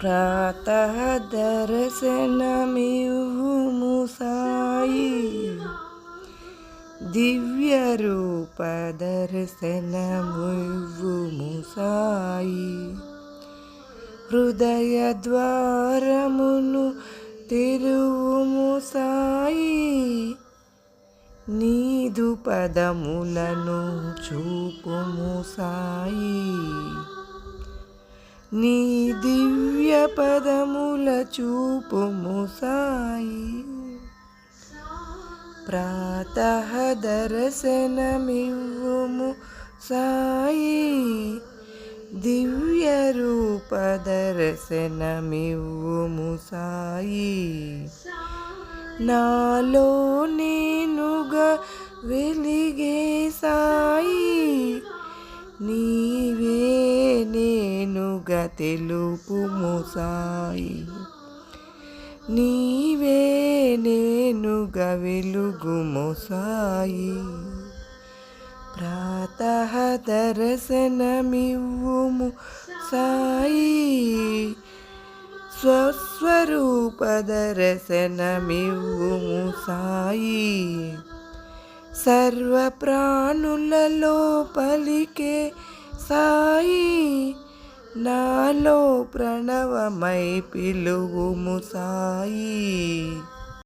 ప్రాతः దర్శనమివ్వుము సాయి దివ్యరూప దర్శనమివ్వుము సాయి హృదయ ద్వారమును తెరువుము సాయి నీదు పదములను చూపుము సాయి నీ దివ్య పదముల చూపు సాయి. ప్రాతः దర్శనమివ్వుము సాయి. దివ్య రూప దర్శనమివ్వుము సాయి. నాలో నేనుగా వెలిగే సాయి. నీవే తెలుపుము సాయి నీవే నేనుగా వెలుగుము సాయి ప్రాతః దర్శనమివ్వుము సాయి. స్వస్వరూప దర్శనమివ్వుము సాయి. సర్వ ప్రాణులలో పలికే సాయి. నాలో ప్రణవమై పిలువుము సాయి.